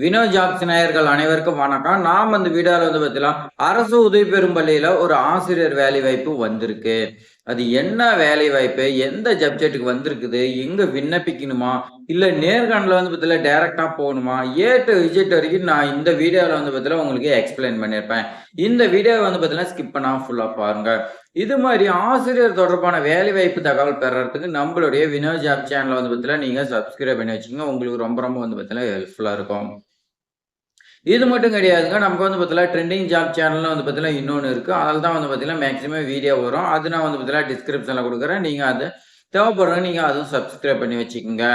Vino jobs நேயர்கள் அனைவருக்கும் வணக்கம். நாம் அந்த வீடியோவில் வந்து பார்த்தீங்கன்னா அரசு உதவி பெறும் பள்ளியில் ஒரு ஆசிரியர் வேலை வாய்ப்பு வந்திருக்கு. அது என்ன வேலை வாய்ப்பு? எந்த சப்ஜெக்ட்டுக்கு வந்திருக்குது? எங்கே விண்ணப்பிக்கணுமா? இல்லை நேர்காணல வந்து பார்த்தீங்கன்னா டேரெக்டாக போகணுமா? ஏ டு விஜெட் வரைக்கும் நான் இந்த வீடியோவில் வந்து பார்த்தீங்கன்னா உங்களுக்கு எக்ஸ்பிளைன் பண்ணியிருப்பேன் இந்த வீடியோவை வந்து பார்த்தீங்கன்னா ஸ்கிப் பண்ணாம ஃபுல்லாக பாருங்கள் இது மாதிரி ஆசிரியர் தொடர்பான வேலை வாய்ப்பு தகவல் பெறறதுக்கு நம்மளுடைய வினோ ஜாப் சேனலை வந்து பார்த்தீங்கன்னா நீங்கள் சப்ஸ்கிரைப் பண்ணி வச்சுக்கோங்க. உங்களுக்கு ரொம்ப ரொம்ப வந்து பார்த்தீங்கன்னா ஹெல்ப்ஃபுல்லாக இருக்கும். இது மட்டும் கிடையாதுங்க. நமக்கு வந்து பார்த்தீங்கன்னா ட்ரெண்டிங் ஜாப் சேனலில் வந்து பார்த்தீங்கன்னா இன்னொன்று இருக்குது அதில் தான் வந்து பார்த்தீங்கன்னா மேக்ஸிமம் வீடியோ வரும். அது நான் வந்து பார்த்தீங்கன்னா டிஸ்கிரிப்ஷனில் கொடுக்குறேன். நீங்கள் அது தேவைப்படுறவங்க நீங்கள் அதுவும் சப்ஸ்கிரைப் பண்ணி வச்சுக்கோங்க.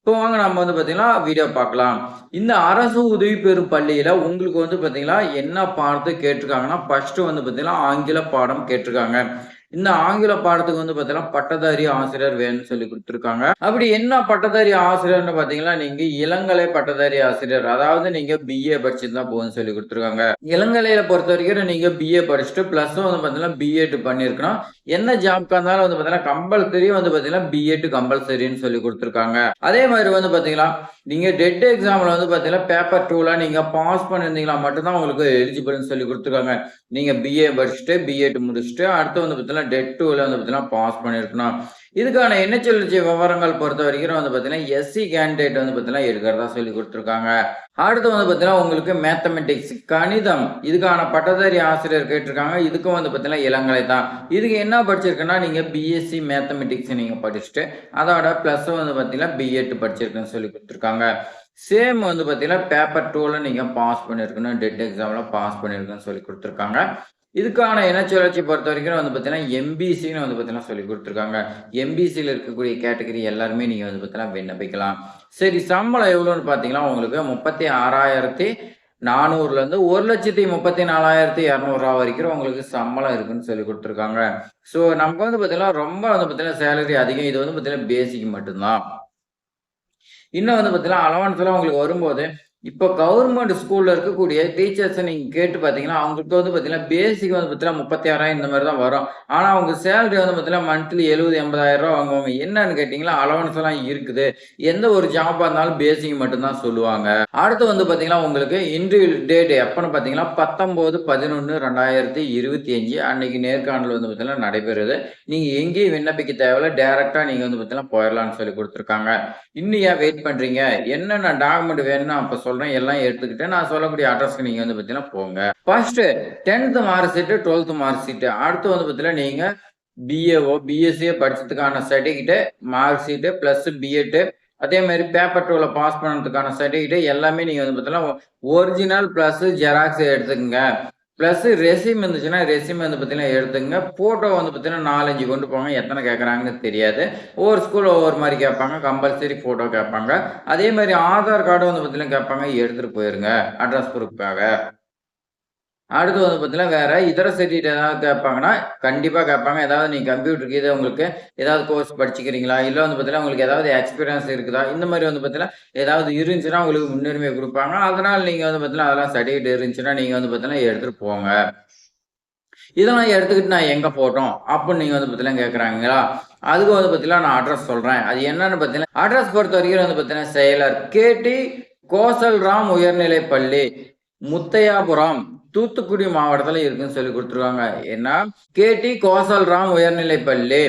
இப்போ வாங்க நம்ம வந்து பார்த்தீங்கன்னா வீடியோ பார்க்கலாம். இந்த அரசு உதவி பெறும் பள்ளியில் உங்களுக்கு வந்து பார்த்தீங்கன்னா என்ன பாடத்தை கேட்டிருக்காங்கன்னா ஃபஸ்ட்டு வந்து பார்த்தீங்கன்னா ஆங்கில பாடம் கேட்டிருக்காங்க. இந்த ஆங்கில பாடத்துக்கு வந்து பார்த்தீங்கன்னா பட்டதாரி ஆசிரியர் வேணும்னு சொல்லி கொடுத்துருக்காங்க. அப்படி என்ன பட்டதாரி ஆசிரியர்னு பார்த்தீங்கன்னா நீங்க இளங்கலை பட்டதாரி ஆசிரியர் அதாவது நீங்க பிஏ படிச்சிருந்தா போதும்னு சொல்லி கொடுத்துருக்காங்க. இளங்கலையில பொறுத்த வரைக்கும் நீங்க பிஏ படிச்சுட்டு பிளஸ் வந்து பார்த்தீங்கன்னா பிஎட் பண்ணியிருக்கணும். என்ன ஜாப்க்கு இருந்தாலும் வந்து பார்த்தீங்கன்னா கம்பல்சரி வந்து பார்த்தீங்கன்னா பிஎட் கம்பல்சரின்னு சொல்லி கொடுத்துருக்காங்க. அதே மாதிரி வந்து பார்த்தீங்கன்னா நீங்க டெட் எக்ஸாம்ல வந்து பார்த்தீங்கன்னா பேப்பர் டூல நீங்க பாஸ் பண்ணியிருந்தீங்களா மட்டும்தான் உங்களுக்கு எலிஜிபிள்னு சொல்லி கொடுத்துருக்காங்க. நீங்க பிஏ படிச்சுட்டு பிஎட் முடிச்சுட்டு அடுத்து வந்து பார்த்தீங்கன்னா டெட் டூல வந்து பார்த்தீங்கன்னா பாஸ் பண்ணியிருக்கணும். இதுக்கான என்ஹெச்எல்ஜி விவரங்கள் பொறுத்த வரைக்கும் வந்து பார்த்தீங்கன்னா எஸ்சி கேண்டிடேட் வந்து பார்த்தீங்கன்னா எடுக்கிறதா சொல்லி கொடுத்துருக்காங்க. அடுத்து வந்து பார்த்தீங்கன்னா உங்களுக்கு மேத்தமெட்டிக்ஸ் கணிதம் இதுக்கான பட்டதாரி ஆசிரியர் கேட்டிருக்காங்க. இதுக்கும் வந்து பார்த்தீங்கன்னா இளங்கலை தான். இதுக்கு என்ன படிச்சிருக்குன்னா நீங்கள் பிஎஸ்சி மேத்தமெட்டிக்ஸ் நீங்கள் படிச்சுட்டு அதோட ப்ளஸ் வந்து பார்த்தீங்கன்னா பிஎட் படிச்சிருக்குன்னு சொல்லி கொடுத்துருக்காங்க. சேம் வந்து பார்த்தீங்கன்னா பேப்பர் டூவில் நீங்கள் பாஸ் பண்ணியிருக்கணும். டெட் எக்ஸாமில் பாஸ் பண்ணியிருக்குன்னு சொல்லி கொடுத்துருக்காங்க. இதுக்கான இனச்சுழற்சி பொறுத்த வரைக்கும் வந்து பார்த்தீங்கன்னா எம்பிசின்னு வந்து பார்த்தீங்கன்னா சொல்லி கொடுத்துருக்காங்க. எம்பிசியில் இருக்கக்கூடிய கேட்டகரி எல்லாருமே நீங்கள் வந்து பார்த்தீங்கன்னா விண்ணப்பிக்கலாம். சரி சம்பளம் எவ்வளோன்னு பார்த்தீங்கன்னா உங்களுக்கு முப்பத்தி ஆறாயிரத்தி நானூறுலேருந்து ஒரு லட்சத்தி முப்பத்தி நாலாயிரத்தி இரநூறுவா வரைக்கும் உங்களுக்கு சம்பளம் இருக்குன்னு சொல்லி கொடுத்துருக்காங்க. ஸோ நமக்கு வந்து பார்த்தீங்கன்னா ரொம்ப வந்து பார்த்தீங்கன்னா சேலரி அதிகம். இது வந்து பார்த்தீங்கன்னா பேசிக் மட்டும்தான். இன்னும் வந்து பார்த்தீங்கன்னா அலவன்ஸ்லாம் உங்களுக்கு வரும்போது இப்போ கவர்மெண்ட் ஸ்கூல்ல இருக்கக்கூடிய டீச்சர்ஸை நீங்க கேட்டு பார்த்தீங்கன்னா அவங்களுக்கு வந்து பார்த்தீங்கன்னா பேசிக் வந்து பார்த்தீங்கன்னா முப்பத்தி ஆறாயிரம் இந்த மாதிரி தான் வரும். ஆனால் அவங்க சேலரி வந்து பார்த்தீங்கன்னா மந்த்லி எழுபது எண்பதாயிரம் ரூபா வாங்குவாங்க. என்னன்னு கேட்டிங்கன்னா அலவன்ஸ் எல்லாம் இருக்குது. எந்த ஒரு ஜாப்பாக இருந்தாலும் பேசிக் மட்டும்தான் சொல்லுவாங்க. அடுத்து வந்து பார்த்தீங்கன்னா உங்களுக்கு இன்டர்வியூ டேட் எப்போன்னு பார்த்தீங்கன்னா பத்தொம்போது பதினொன்று ரெண்டாயிரத்தி இருபத்தி அஞ்சு. அன்னைக்கு நேர்காணல் வந்து பார்த்தீங்கன்னா நடைபெறுது. நீங்கள் எங்கேயும் விண்ணப்பிக்க தேவையில்ல. டேரெக்டாக நீங்கள் வந்து பார்த்தீங்கன்னா போயிடலாம்னு சொல்லி கொடுத்துருக்காங்க. இன்னும் ஏன் வெயிட் பண்ணுறீங்க என்னென்ன டாக்குமெண்ட் வேணும்னு அப்போ சொல்கிறேன் எல்லாம் எடுத்துக்கிட்டு நான் சொல்லக்கூடிய அட்ரஸ்க்கு நீங்கள் வந்து பார்த்தீங்கன்னா போங்க. First tenth mark sheet twelfth mark sheet அடுத்து வந்து பார்த்தீங்கன்னா நீங்கள் பிஏஓ பிஎஸ்சியை படிச்சதுக்கான certificate mark sheet plus B Ed அதே மாதிரி பேப்பர் டூவில் பாஸ் பண்ணுறதுக்கான சர்டிஃபிகேட் எல்லாமே நீங்கள் வந்து பார்த்தீங்கன்னா ஒரிஜினல் ப்ளஸ் ஜெராக்ஸ் எடுத்துக்கோங்க. ப்ளஸ் ரெசியூம் இருந்துச்சுன்னா ரெசியூம் வந்து பார்த்தீங்கன்னா எடுத்துங்க. ஃபோட்டோ வந்து பார்த்தீங்கன்னா நாலஞ்சு கொண்டு போங்க. எத்தனை கேட்குறாங்கன்னு தெரியாது. ஒவ்வொரு ஸ்கூல் ஒவ்வொரு மாதிரி கேட்பாங்க. கம்பல்சரி ஃபோட்டோ கேட்பாங்க. அதே மாதிரி ஆதார் கார்டு வந்து பார்த்தீங்கன்னா கேட்பாங்க. எடுத்துகிட்டு போயிருங்க. அட்ரஸ் ப்ரூஃப்காக அடுத்து வந்து பார்த்தீங்கன்னா வேற இதர சர்டிஃபிகேட் ஏதாவது கேட்பாங்கன்னா கண்டிப்பாக கேட்பாங்க ஏதாவது நீங்கள் கம்ப்யூட்டருக்கு இது உங்களுக்கு ஏதாவது கோர்ஸ் படிச்சுக்கிறீங்களா? இல்லை வந்து பார்த்தீங்கன்னா உங்களுக்கு ஏதாவது எக்ஸ்பீரியன்ஸ் இருக்குதா? இந்த மாதிரி வந்து பார்த்தீங்கன்னா ஏதாவது இருந்துச்சுன்னா உங்களுக்கு முன்னுரிமை கொடுப்பாங்க. அதனால் நீங்கள் வந்து பார்த்தீங்கன்னா அதெல்லாம் சர்டிஃபிகேட் இருந்துச்சுன்னா நீங்கள் வந்து பார்த்தீங்கன்னா எடுத்துகிட்டு போங்க. இதெல்லாம் எடுத்துக்கிட்டு நான் எங்கே போட்டோம்? அப்படின்னு நீங்கள் வந்து பார்த்தீங்கன்னா கேட்குறாங்களா அதுக்கு வந்து பார்த்தீங்கன்னா நான் அட்ரஸ் சொல்கிறேன் அது என்னன்னு பார்த்தீங்கன்னா அட்ரஸ் பொறுத்த வரைக்கும் வந்து பார்த்தீங்கன்னா செயலர் கேடி கோசல்ராம் உயர்நிலை பள்ளி முத்தையாபுரம். தூத்துக்குடி மாவட்டத்தில் இருக்குன்னு சொல்லி கொடுத்துருக்காங்க. ஏன்னா கேடி கோசல்ராம் உயர்நிலை பள்ளி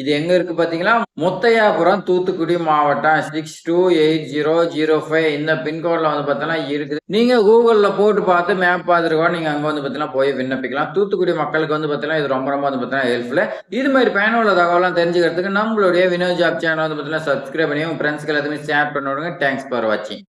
இது எங்க இருக்கு பாத்தீங்கன்னா முத்தையாபுரம் தூத்துக்குடி மாவட்டம். Six two eight zero zero five. இந்த பின்கோட்ல வந்து பார்த்தோன்னா இருக்குது. நீங்க கூகுள்ல போட்டு பார்த்து மேப் பார்த்துருக்கோம். நீங்க அங்க வந்து பார்த்தீங்கன்னா போய் விண்ணப்பிக்கலாம். தூத்துக்குடி மக்களுக்கு வந்து பார்த்தீங்கன்னா இது ரொம்ப ரொம்ப வந்து பார்த்தீங்கன்னா ஹெல்ப்ஃபுல் இது மாதிரி பயனுள்ள தகவலாம் தெரிஞ்சுக்கிறதுக்கு நம்மளுடைய வினோத் ஜாப் சேனல் வந்து பார்த்தீங்கன்னா சப்ஸ்கிரைப் பண்ணி உங்க ஃப்ரெண்ட்ஸ்க்கு எல்லாத்தையுமே ஷேர் பண்ணி விடுங்க. தேங்க்ஸ் ஃபார் வாட்சிங்